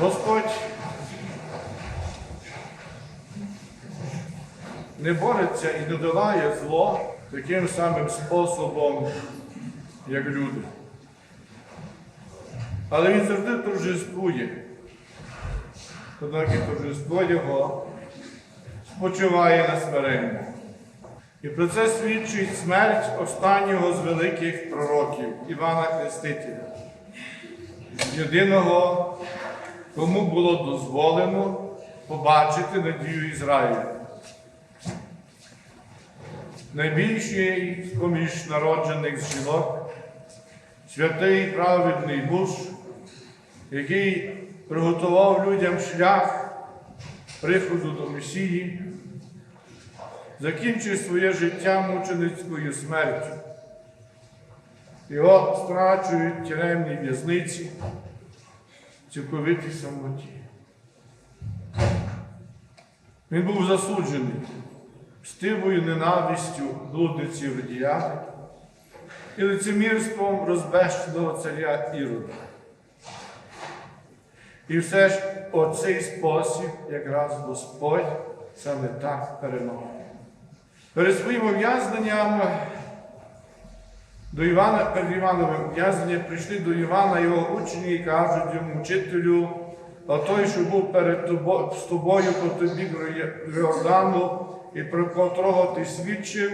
Господь не бореться і не долає зло таким самим способом, як люди. Але він завжди торжествує. Однак і торжество його спочиває на смиренні. І про це свідчить смерть останнього з великих пророків Івана Хрестителя, єдиного, кому було дозволено побачити надію Ізраїля. Найбільший поміж народжених жінок, святий праведний муж, який приготував людям шлях приходу до Месії, закінчив своє життя мученицькою смертю. Його страчують в тюремній в'язниці, цілковитій самоті. Він був засуджений стивою ненавистю блудниці Водіяни і лицемірством розбещеного царя Ірода. І все ж оцей спосіб якраз Господь саме так перемог. Перед своїм ув'язненням до Івана, перед Івановим ув'язненням прийшли до Івана його учні і кажуть йому, вчителю, а той, що був перед тобою, з тобою по тобі Йордану, і про котрого ти свідчив,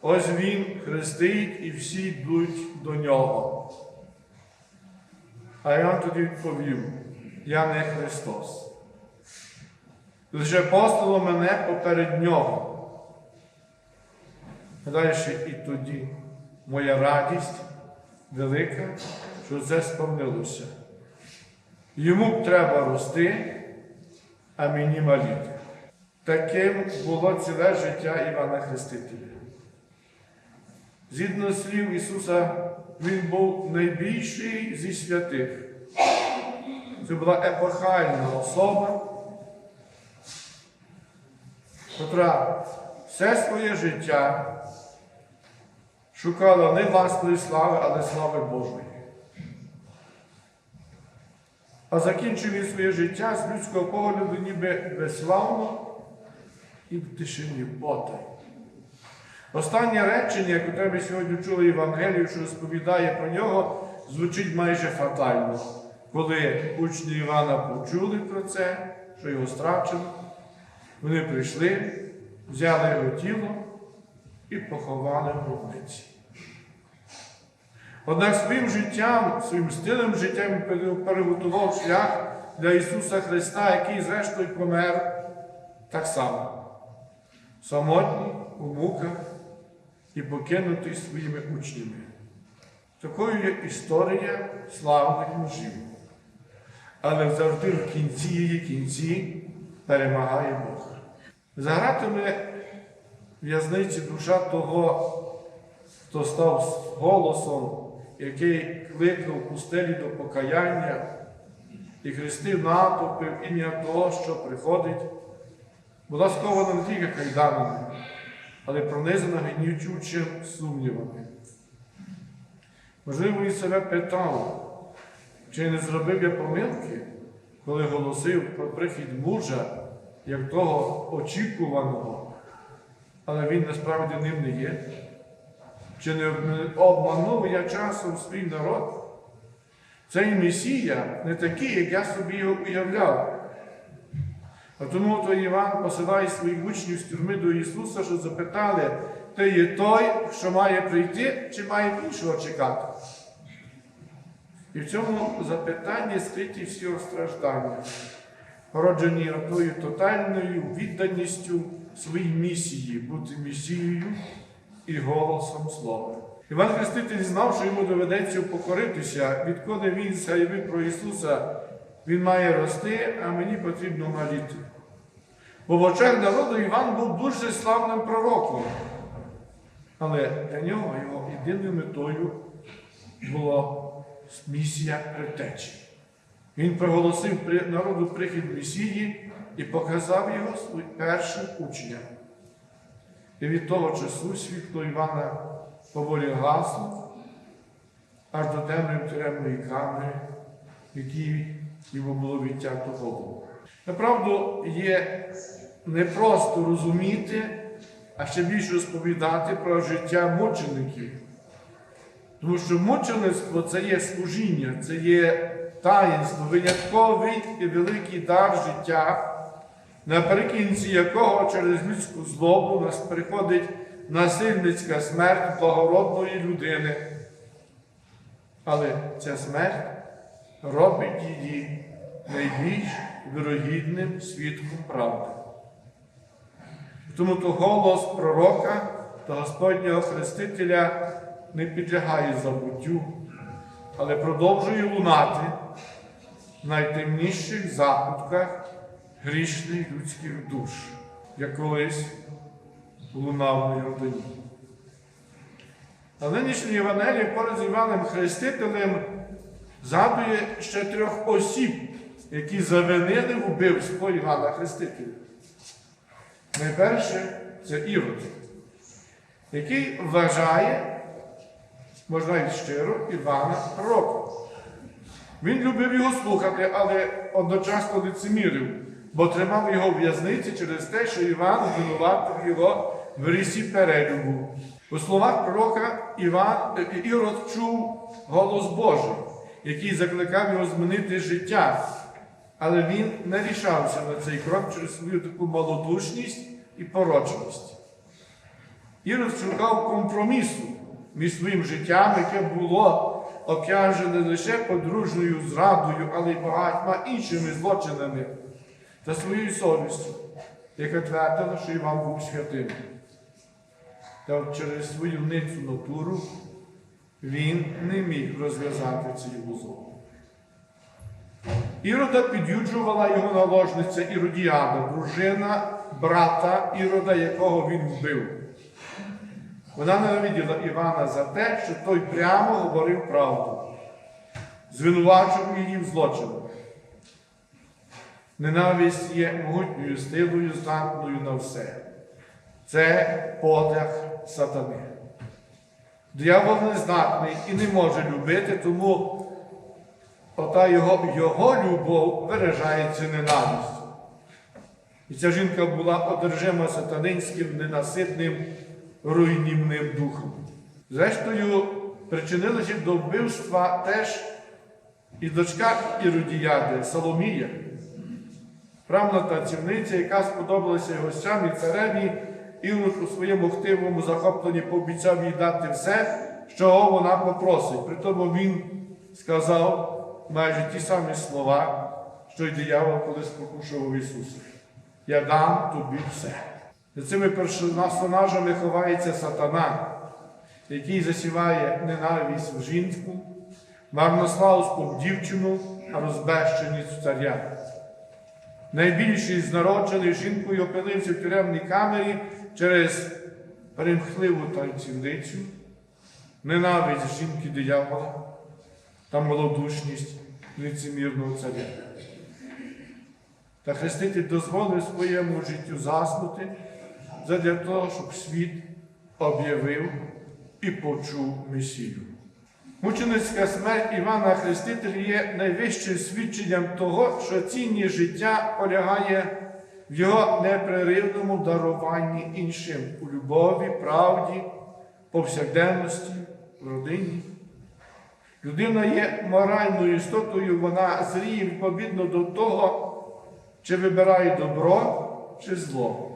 ось він хрестить і всі йдуть до нього. А Іван тоді відповів, я не Христос. Лише послало мене поперед нього. Далі і тоді моя радість велика, що це сповнилося. Йому треба рости, а мені маліти. Таким було ціле життя Івана Хрестителя. Згідно слів Ісуса, Він був найбільший зі святих. Це була епохальна особа, котра все своє життя шукала не власної слави, але слави Божої. А закінчив він своє життя з людського погляду ніби безславно і в тишині потай. Останнє речення, яке ми сьогодні чули Євангелію, що розповідає про нього, звучить майже фатально. Коли учні Івана почули про це, що його страчено, вони прийшли, взяли його тіло і поховали в гробниці. Однак своїм життям, своїм стилем життя він переготував шлях для Ісуса Христа, який, зрештою, помер так само, самотній у муках і покинутий своїми учнями. Такою є історія славних мужів. Але завжди в кінці її кінці перемагає Бог. Загратиме в'язниці душа того, хто став голосом, який кликав пустелі до покаяння і хрестив натовпи в ім'я того, що приходить, була скована не тільки кайданами, але пронизана гнічучим сумнівами. Можливо, він себе питав, чи не зробив я помилки, коли голосив про прихід мужа, як того очікуваного, але він насправді ним не є. Чи не обманув я часом свій народ? Цей Месія не такий, як я собі його уявляв. А тому то Іван посилає своїх учнів з тюрми до Ісуса, що запитали, ти є той, що має прийти, чи має іншого чекати? І в цьому запитанні скриті всі страждання, породжені тою тотальною відданістю своїй місії, бути місією і голосом Слова. Іван Хреститель знав, що йому доведеться покоритися, відколи він заявив про Ісуса, Він має рости, а мені потрібно маліти. Бо в очах народу Іван був дуже славним пророком. Але для нього його єдиною метою була місія предтечі. Він проголосив народу прихід Месії і показав його своїм першим учням. І від того часу світло Івана поволі гасло, аж до темної тюремної камери, в якій йому було відтято голову. Направду є не просто розуміти, а ще більше розповідати про життя мучеників. Тому що мучеництво це є служіння, це є таїнство, винятковий і великий дар життя, наприкінці якого через людську злобу нас приходить насильницька смерть благородної людини. Але ця смерть робить її найбільш вирогідним свідком правди. Тому то голос пророка та Господнього Хрестителя не підлягає забуттю, але продовжує лунати в найтемніших закутках грішних людських душ, як колись лунав на Йордані. А нинішній Євангелій поряд з Іваном Хрестителем згадує ще трьох осіб, які завинили вбивство Івана Хрестителя. Найперше це Ірод, який вважає, можна й щиро, Івана пророка. Він любив його слухати, але одночасно лицемірив, бо тримав його в в'язниці через те, що Іван звинуватив його в рісі перелюбу. У словах пророка Іван, е, Ірод чув голос Божий, який закликав його змінити життя. Але він не рішався на цей крок через свою таку малодушність і порочність. Ірод шукав компромісу між своїм життям, яке було обтяжене не лише подружньою зрадою, але й багатьма іншими злочинами та своєю совістю, яка твердила, що Іван був святим. Та через свою ницю натуру він не міг розв'язати цей вузол. Ірода під'юджувала його наложниця Іродіада, дружина брата Ірода, якого він вбив. Вона ненавиділа Івана за те, що той прямо говорив правду, звинувачував її в злочинах. Ненависть є могутньою силою, здатною на все. Це подяг сатани. Диявол не здатний і не може любити, тому ота його, його любов виражається ненавистю. І ця жінка була одержима сатанинським ненаситним руйнівним духом. Зрештою, причинилася до вбивства теж і дочка Іродіяди Соломія, правна танцівниця, яка сподобалася гостям і цареві, Ірод у своєму хтивому захопленні пообіцяв їй дати все, що вона попросить. При тому він сказав майже ті самі слова, що й диявол колись покушував Ісуса. Я дам тобі все. За цими персонажами ховається сатана, який засіває ненависть в жінку, марнославство в дівчину, а розбещеність царя. Найбільший з народжених жінкою опинився в тюремній камері через примхливу танцівницю, ненависть жінки диявола та малодушність лицемірного царя. Та Хреститель дозволив своєму життю заснути задля того, щоб світ об'явив і почув Месію. Мученицька смерть Івана Хрестителя є найвищим свідченням того, що цінність життя полягає в його непреривному даруванні іншим у любові, правді, повсякденності, в родині. Людина є моральною істотою, вона зріє відповідно до того, чи вибирає добро чи зло.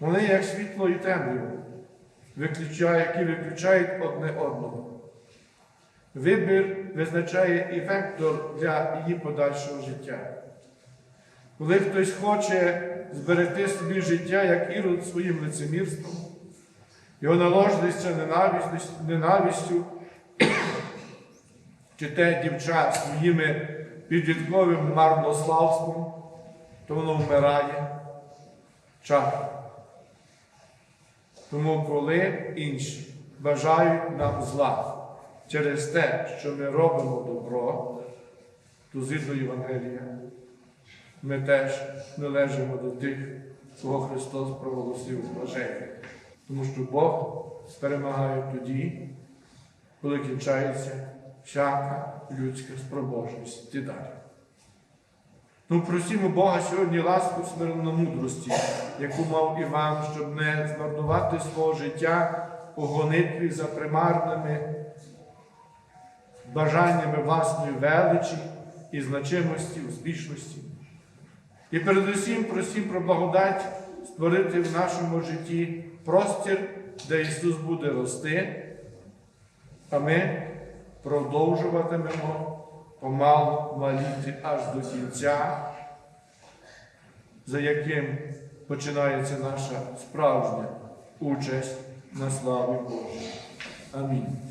Вони як світло і темрява, які виключають одне одного. Вибір визначає і вектор для її подальшого життя. Коли хтось хоче зберегти собі життя, як ірод своїм лицемірством, його наложниця ненавистю, чи те дівча своїми підлітковим марнославством, то воно вмирає чахне. Тому, коли інші бажають нам зла через те, що ми робимо добро, то згідно Євангелія, ми теж належимо до тих, кого Христос проголосив блаженним. Тому що Бог перемагає тоді, коли кінчається всяка людська спроможність. Ті далі. Ну, просімо Бога сьогодні ласку смиренномудрості, яку мав Іван, щоб не змарнувати свого життя у гонитві за примарними бажаннями власної величі і значимості, успішності. І передусім просім про благодать створити в нашому житті простір, де Ісус буде рости, а ми продовжуватимемо помалу маліти аж до кінця, за яким починається наша справжня участь на славі Божій. Амінь.